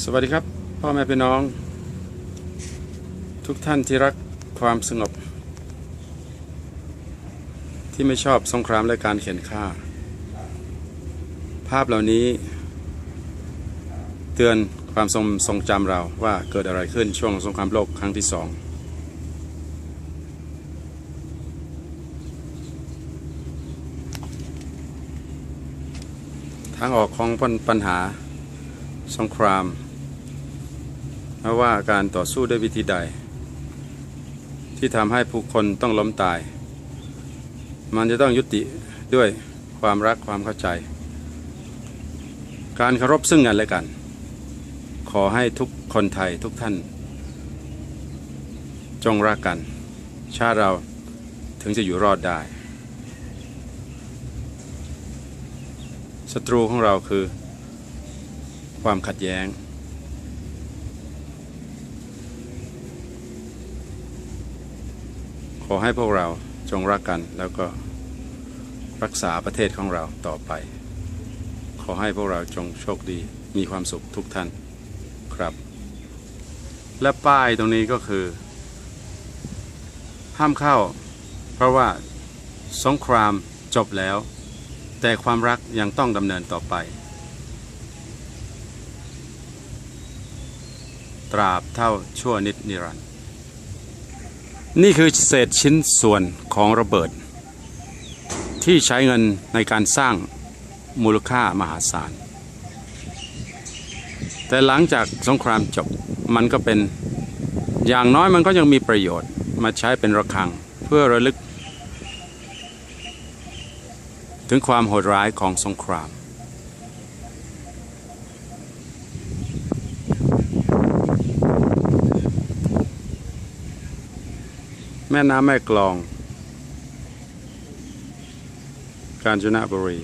สวัสดีครับ พ่อแม่พี่น้อง ทุกท่านที่รักความสงบ ที่ไม่ชอบสงครามและการเข็นฆ่า ภาพเหล่านี้ เตือนความทรงทรงจำเราว่าเกิดอะไรขึ้นช่วงสงครามโลกครั้งที่สองทางออกของปัญหาสงคราม ไม่ว่าการต่อสู้ด้วยวิธีใด ที่ทำให้ผู้คนต้องล้มตาย มันจะต้องยุติด้วยความรักความเข้าใจ การเคารพซึ่งกันและกัน ขอให้ทุกคนไทยทุกท่าน จงรักกัน ชาติเราถึงจะอยู่รอดได้ศัตรูของเราคือ ความขัดแย้ง อให้พวกเราจงรักกันแล้วก็รักษาประเทศของเราต่อไป ขอให้พวกเราจงโชคดีมีความสุขทุกท่านครับ และป้ายตรงนี้ก็คือ ห้ามเข้า เพราะว่าสงครามจบแล้ว แต่ความรักยังต้องดำเนินต่อไป ตราบเท่าชั่วนิดนิรันดร์ นี่คือเศษชิ้นส่วนของระเบิด ที่ใช้เงินในการสร้างมูลค่ามหาศาล แต่หลังจากสงครามจบมันก็เป็นอย่างน้อยมันก็ยังมีประโยชน์มาใช้เป็นระฆังเพื่อระลึก ถึงความโหดร้ายของสงคราม แม่น้ำแม่กลอง กาญจนบุรี